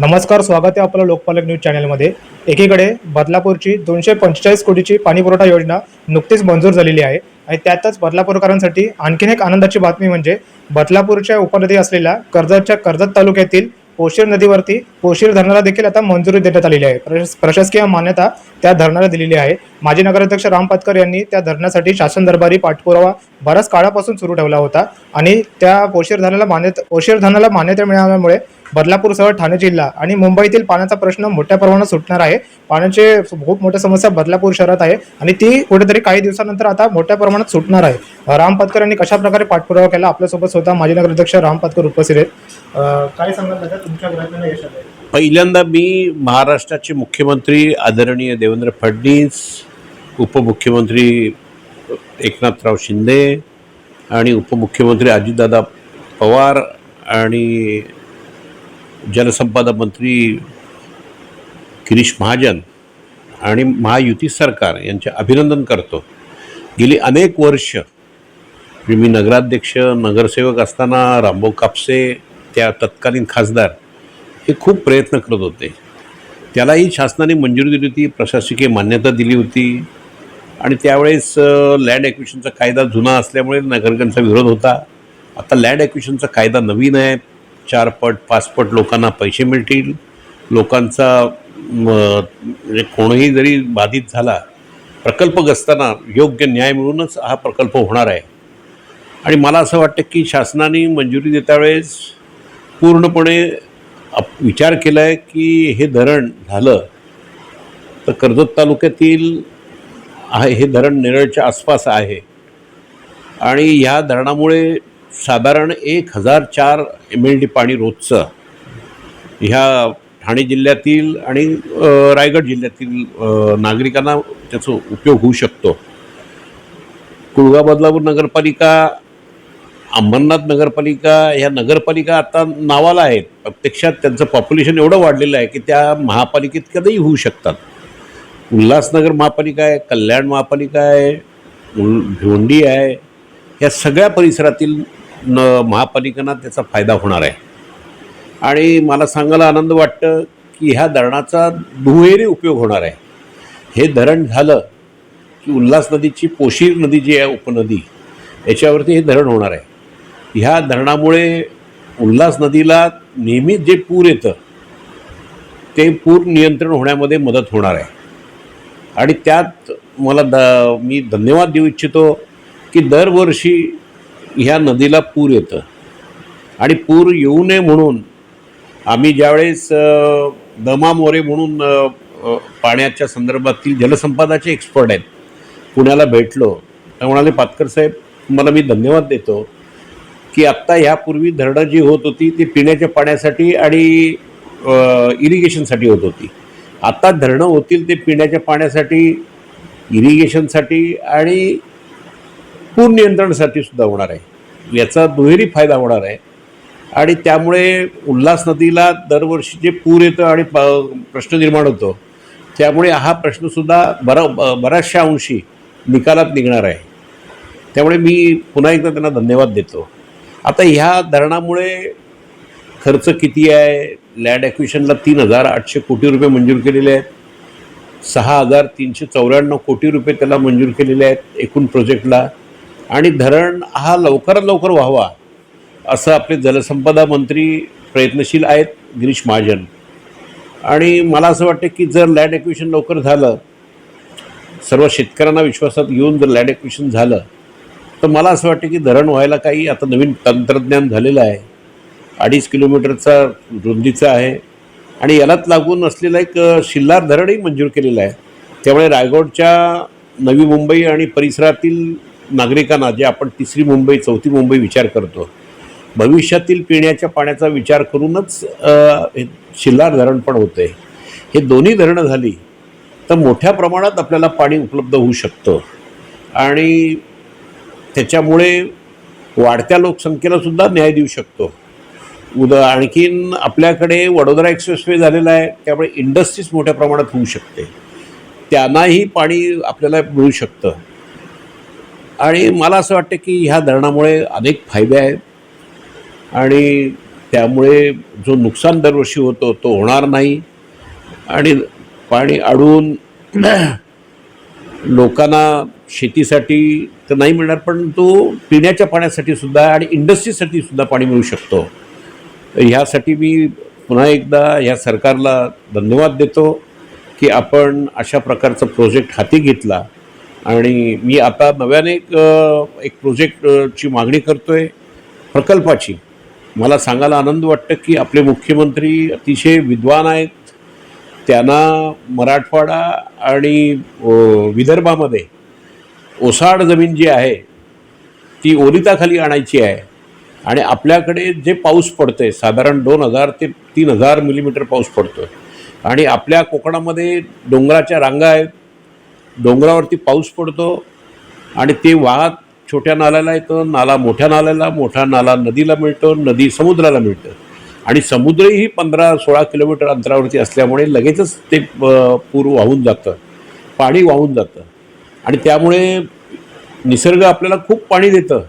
नमस्कार स्वागत आहे आपलं लोकपालक न्यूज चॅनलमध्ये. एकीकडे बदलापूरची दोनशे पंचेचाळीस कोटीची पाणीपुरवठा योजना नुकतीच मंजूर झालेली आहे आणि त्यातच बदलापूरकरांसाठी आणखीन एक आनंदाची बातमी म्हणजे बदलापूरच्या उपनदी असलेल्या कर्जतच्या कर्जत तालुक्यातील पोशीर नदीवरती पोशीर धरणाला देखील आता मंजुरी देण्यात आलेली आहे. प्रश- प्रशासकीय मान्यता त्या धरणाला दिलेली आहे. माजी नगराध्यक्ष राम पातकर यांनी त्या धरणासाठी शासन दरबारी पाठपुरावा बऱ्याच काळापासून सुरू ठेवला होता आणि त्या पोशीर धरणाला मान्यता पोशीर धरणाला मान्यता मिळाल्यामुळे बदलापूरसह ठाणे जिल्हा आणि मुंबईतील पाण्याचा प्रश्न मोठ्या प्रमाणात सुटणार आहे. पाण्याची खूप मोठ्या समस्या बदलापूर शहरात आहे आणि ती कुठेतरी काही दिवसानंतर आता मोठ्या प्रमाणात सुटणार आहे. राम पातकर यांनी कशा प्रकारे पाठपुरावा केला? आपल्यासोबत स्वतः माजी नगराध्यक्ष राम पातकर उपस्थित आहेत. काय सांगाल तुमच्या प्रयत्नाला यश आलंय? पहिल्यांदा मी महाराष्ट्राचे मुख्यमंत्री आदरणीय देवेंद्र फडणवीस उपमुख्यमंत्री एकनाथराव शिंदे आणि उपमुख्यमंत्री अजितदादा पवार आणि जलसंपदा मंत्री गिरीश महाजन आणि महायुती सरकार यांचे अभिनंदन करतो. गेली अनेक वर्ष मी नगराध्यक्ष नगरसेवक असताना रामभाऊ कापसे त्या तत्कालीन खासदार हे खूप प्रयत्न करत होते. त्यालाही शासनाने मंजुरी दिली होती प्रशासकीय मान्यता दिली होती आणि त्यावेळेस लँड ॲक्विशनचा कायदा जुना असल्यामुळे नागरिकांचा विरोध होता. आता लँड ॲक्विशनचा कायदा नवीन आहे. चार पट पाच पट लोकांना पैसे मिळतील. लोकांचा म्हणजे कोणीही जरी बाधित झाला प्रकल्पग्रस्तांना योग्य न्याय मिळूनच हा प्रकल्प होणार आहे. आणि मला असं वाटतं की शासनाने मंजुरी देता वेळेस पूर्णपणे आप विचार केला आहे की हे धरण झालं तर कर्जत तालुक्यातील आहे हे धरण नेरळच्या आसपास आहे. आणि ह्या धरणामुळे साधारण एक हजार चार एम एल डी पाणी रोजचं ह्या ठाणे जिल्ह्यातील आणि रायगड जिल्ह्यातील नागरिकांना त्याचा उपयोग होऊ शकतो. कुळगा बदलापूर नगरपालिका अंबरनाथ नगरपालिका ह्या नगरपालिका आता नावाला आहेत. प्रत्यक्षात त्यांचं पॉप्युलेशन एवढं वाढलेलं आहे की त्या महापालिकेत कधीही होऊ शकतात. उल्हासनगर महापालिका आहे कल्याण महापालिका आहे उल भिवंडी आहे या सगळ्या परिसरातील न महापालिकांना त्याचा फायदा होणार आहे. आणि मला सांगायला आनंद वाटतं की ह्या धरणाचा दुहेरी उपयोग होणार आहे. हे धरण झालं की उल्हास नदीची पोशीर नदी जी आहे उपनदी याच्यावरती हे धरण होणार आहे. ह्या धरणामुळे उल्हास नदीला नेहमीच जे पूर येतं ते पूर नियंत्रण होण्यामध्ये मदत होणार आहे. आणि त्यात मला द मी धन्यवाद देऊ इच्छितो की दरवर्षी ह्या नदीला पूर येतं. आणि पूर येऊ नये म्हणून आम्ही ज्यावेळेस दमा मोरे म्हणून पाण्याच्या संदर्भातील जलसंपदाचे एक्सपर्ट आहेत पुण्याला भेटलो तर म्हणाले पातकर साहेब तुम्हाला मी धन्यवाद देतो. की आत्ता ह्यापूर्वी धरणं जी होत होती ती पिण्याच्या पाण्यासाठी आणि इरिगेशनसाठी होत होती. आत्ता धरणं होतील ते पिण्याच्या पाण्यासाठी इरिगेशनसाठी आणि पूर नियंत्रणासाठी सुद्धा होणार आहे. याचा दुहेरी फायदा होणार आहे. आणि त्यामुळे उल्हास नदीला दरवर्षी जे पूर येतं आणि प प्रश्न निर्माण होतो त्यामुळे हा प्रश्नसुद्धा बरा ब- बऱ्याचशा अंशी निकालात निघणार आहे. त्यामुळे मी पुन्हा एकदा त्यांना धन्यवाद देतो. आता ह्या धरणामुळे खर्च किती आहे? लँड ॲक्विशनला तीन हजार आठशे कोटी रुपये मंजूर केलेले आहेत. सहा हजार तीनशे चौऱ्याण्णव कोटी रुपये त्याला मंजूर केलेले आहेत एकूण प्रोजेक्टला आणि धरण हा लवकरात लवकर व्हावा असं आपले जलसंपदा मंत्री प्रयत्नशील आहेत गिरीश महाजन. आणि मला असं वाटतं की जर लँड ॲक्विशन लवकर झालं सर्व शेतकऱ्यांना विश्वासात घेऊन जर लँड ॲक्विशन झालं तर मला असं वाटतं की धरण व्हायला काही आता नवीन तंत्रज्ञान झालेलं आहे. अडीच किलोमीटरचा रुंदीचा आहे. आणि यालाच लागून असलेलं एक शिल्लार धरणही मंजूर केलेलं आहे. त्यामुळे रायगडच्या नवी मुंबई आणि परिसरातील नागरिकांना जे आपण तिसरी मुंबई चौथी मुंबई विचार करतो भविष्यातील पिण्याच्या पाण्याचा विचार करूनच हे शिल्लार धरण पण होते हे दोन्ही धरणं झाली तर मोठ्या प्रमाणात आपल्याला पाणी उपलब्ध होऊ शकतं. आणि त्याच्यामुळे वाढत्या लोकसंख्येला सुद्धा न्याय देऊ शकतो. उद आणखीन आपल्याकडे वडोदरा एक्सप्रेसवे झालेला आहे त्यामुळे इंडस्ट्रीज मोठ्या प्रमाणात होऊ शकते. त्यांनाही पाणी आपल्याला मिळू शकतं. आणि मला असं वाटतं की ह्या धरणामुळे अनेक फायदे आहेत. आणि त्यामुळे जो नुकसान दरवर्षी होतो तो होणार नाही. आणि पाणी अडवून लोकांना शेतीसाठी तर नाही मिळणार पण तो पिण्याच्या पाण्यासाठी सुद्धा आणि इंडस्ट्रीसाठी सुद्धा पाणी मिळू शकतो. ह्यासाठी मी पुन्हा एकदा ह्या सरकारला धन्यवाद देतो की आपण अशा प्रकारचा प्रोजेक्ट हाती घेतला. आणि मी आता नव्याने एक एक प्रोजेक्टची मागणी करतो आहे प्रकल्पाची. मला सांगायला आनंद वाटतं की आपले मुख्यमंत्री अतिशय विद्वान आहेत. त्यांना मराठवाडा आणि विदर्भामध्ये ओसाड जमीन जी आहे ती ओलिताखाली आणायची आहे. आणि आपल्याकडे जे पाऊस पडतो आहे साधारण दोन हजार ते तीन हजार मिलीमीटर पाऊस पडतो आहे आणि आपल्या कोकणामध्ये डोंगराच्या रांगा आहेत. डोंगरावरती पाऊस पडतो आणि ते वाहत छोट्या नाल्याला येतं नाला मोठ्या नाल्याला मोठा नाला नदीला मिळतो नदी समुद्राला मिळतं. आणि समुद्रही पंधरा सोळा किलोमीटर अंतरावरती असल्यामुळे लगेचच ते पूर वाहून जातं. पाणी वाहून जातं. आणि त्यामुळे निसर्ग आपल्याला खूप पाणी देतं.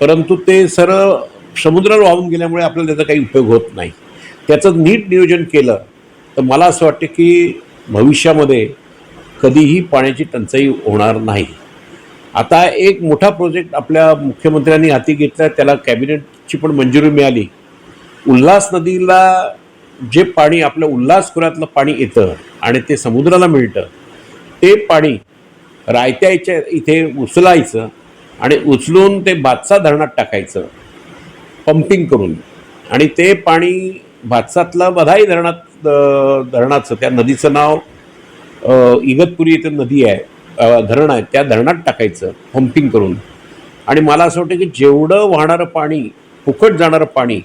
परंतु ते सरळ समुद्राला वाहून गेल्यामुळे आपल्याला त्याचा काही उपयोग होत नाही. त्याचं नीट नियोजन केलं तर मला असं वाटतं की भविष्यामध्ये कधीही पाण्याची टंचाई होणार नाही. आता एक मोठा प्रोजेक्ट आपल्या मुख्यमंत्र्यांनी हाती घेतला त्याला कॅबिनेटची पण मंजुरी मिळाली. उल्हास नदीला जे पाणी आपल्या उल्हास खोऱ्यातलं पाणी येतं आणि ते समुद्राला मिळतं ते पाणी रायत्याच्या इथे उचलायचं आणि उचलून ते भातसा धरणात टाकायचं पंपिंग करून. आणि ते पाणी भातसातलं बधाई धरणात धरणाचं त्या नदीचं नाव इगतपुरी इथे नदी आहे धरण आहे त्या धरणात टाकायचं पंपिंग करून. आणि मला असं वाटतं की जेवढं वाहणारं पाणी फुकट जाणारं पाणी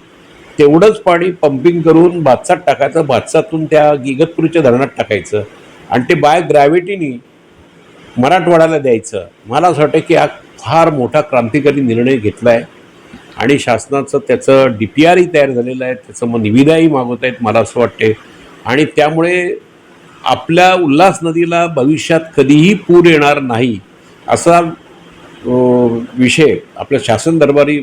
तेवढंच पाणी पंपिंग करून भातसात टाकायचं. भातसातून त्या इगतपुरीच्या धरणात टाकायचं. आणि ते बाय ग्रॅव्हिटीनी मराठवाड्याला द्यायचं. मला असं वाटतं की हा फार मोठा क्रांतिकारी निर्णय घेतला आहे आणि शासनाचं त्याचं डी पी आरही तयार झालेलं आहे. त्याचं मग निविदाही मागवत आहेत मला असं वाटते आणि त्यामुळे आपल्या उल्हास नदीला भविष्यात कधीही पूर येणार नाही असा विषय आपल्या शासन दरबारी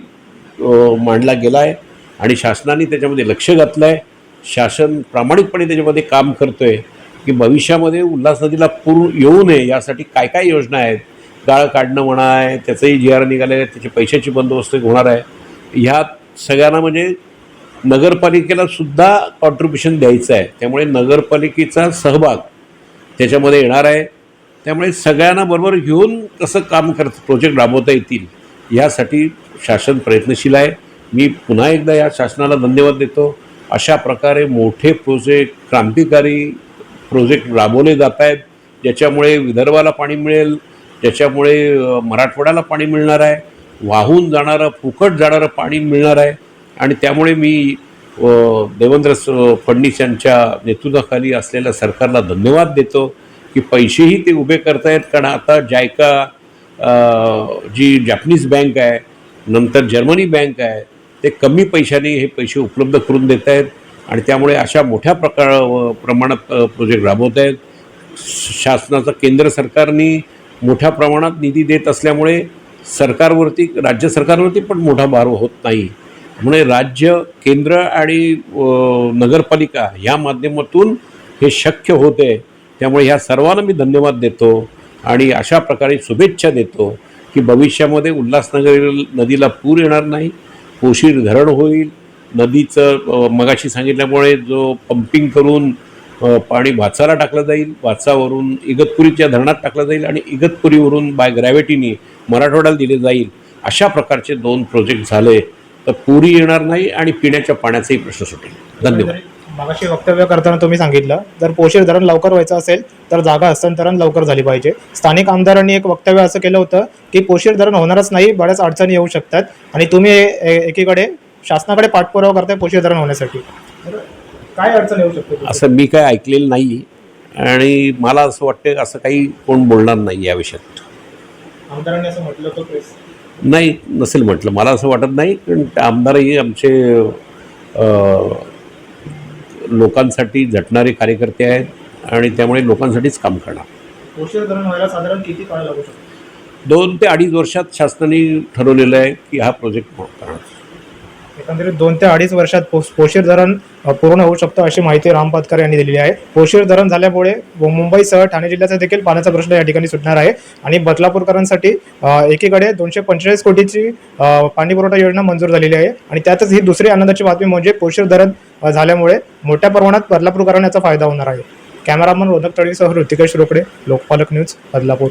मांडला गेला आहे आणि शासनाने त्याच्यामध्ये लक्ष घातलं आहे शासन प्रामाणिकपणे त्याच्यामध्ये काम करतो आहे की भविष्यामध्ये उल्हास नदीला पूर येऊ नये यासाठी काय काय योजना आहेत? गाळ काढणं म्हणा आहे त्याचंही जी आर निघाले आहे त्याची पैशाची बंदोबस्त होणार आहे. ह्या सगळ्यांना म्हणजे नगरपालिकेला सुद्धा कॉन्ट्रीब्युशन द्यायचं आहे. त्यामुळे नगरपालिकेचा सहभाग त्याच्यामध्ये येणार आहे. त्यामुळे सगळ्यांना बरोबर घेऊन कसं काम करत प्रोजेक्ट राबवता येतील यासाठी शासन प्रयत्नशील आहे. मी पुन्हा एकदा या शासनाला धन्यवाद देतो. अशा प्रकारे मोठे प्रोजेक्ट क्रांतिकारी प्रोजेक्ट राबवले जात आहेत ज्याच्यामुळे विदर्भाला पाणी मिळेल ज्याच्यामुळे मराठवाड्याला पाणी मिळणार आहे. वाहून जाणारं फुकट जाणारं पाणी मिळणार आहे. आणि त्यामुळे मी देवेंद्र स- फडणवीस यांच्या नेतृत्वाखाली असलेल्या सरकारला धन्यवाद देतो की पैसेही ते उभे करतायत. कारण आता जायका जी जॅपनीज बँक आहे नंतर जर्मनी बँक आहे ते कमी पैशाने हे पैसे उपलब्ध करून देत आहेत आणि त्यामुळे अशा मोठ्या प्रकार प्रमाणात प्रोजेक्ट राबवत आहेत. शासनाचं केंद्र सरकारने मोठ्या प्रमाणात निधी देत असल्यामुळे सरकारवरती राज्य सरकारवरती पण मोठा भार होत नाही. म्हणजे राज्य केंद्र आणि नगरपालिका ह्या माध्यमातून हे शक्य होते. त्यामुळे ह्या सर्वांना मी धन्यवाद देतो आणि अशा प्रकारे शुभेच्छा देतो की भविष्यामध्ये उल्हासनगर नदीला पूर येणार नाही. पोशीर धरण होईल. नदीचं मगाशी सांगितल्यामुळे जो पंपिंग करून पाणी भाचाला टाकलं जाईल. भाचावरून इगतपुरीच्या धरणात टाकलं जाईल आणि इगतपुरीवरून बाय ग्रॅव्हिटीने मराठवाड्याला दिले जाईल. अशा प्रकारचे दोन प्रोजेक्ट झाले. तर पुरी येणार नाही आणि पिण्याच्या पाण्याचाही प्रश्न सुटेल. धन्यवाद. मागाशी वक्तव्य करताना तुम्ही सांगितलं जर पोषण धरण लवकर व्हायचं असेल तर जागा हस्तांतरण लवकर झाली पाहिजे. स्थानिक आमदारांनी एक वक्तव्य असं केलं होतं की पोषण धरण होणारच नाही बऱ्याच अडचणी येऊ शकतात. आणि तुम्ही एकीकडे शासनाकडे पाठपुरावा करताय पोषण धरण होण्यासाठी. काय अडचण येऊ शकते असं मी काय ऐकलेलं नाही. आणि मला असं वाटतं असं काही कोण बोलणार नाही या विषयात. आमदारांनी असं म्हटलं होतं प्रेस नाही नसेल म्हटलं. मला असं वाटत नाही कारण आमदारही आमचे लोकांसाठी झटणारे कार्यकर्ते आहेत आणि त्यामुळे लोकांसाठीच काम करणार. पोषण धरण व्हायला साधारण किती काळ लागू शकतो? दोन ते अडीच वर्षात शासनाने ठरवलेलं आहे की हा प्रोजेक्ट करणार. एकंदरीत दोन ते अडीच वर्षात पो पोषीर धरण पूर्ण होऊ शकतं अशी माहिती राम पातकर यांनी दिलेली आहे. पोषीर धरण झाल्यामुळे मुंबईसह ठाणे जिल्ह्याचा देखील पाण्याचा प्रश्न या ठिकाणी सुटणार आहे. आणि बदलापूरकरांसाठी एकीकडे दोनशे पंचेचाळीस कोटीची पाणी पुरवठा योजना मंजूर झालेली आहे. आणि त्यातच ही दुसरी आनंदाची बातमी म्हणजे पोषीर धरण झाल्यामुळे मोठ्या प्रमाणात बदलापूरकरांना याचा फायदा होणार आहे. कॅमेरामन रोधक तळीसह ऋतिकेश रोकडे लोकपालक न्यूज बदलापूर.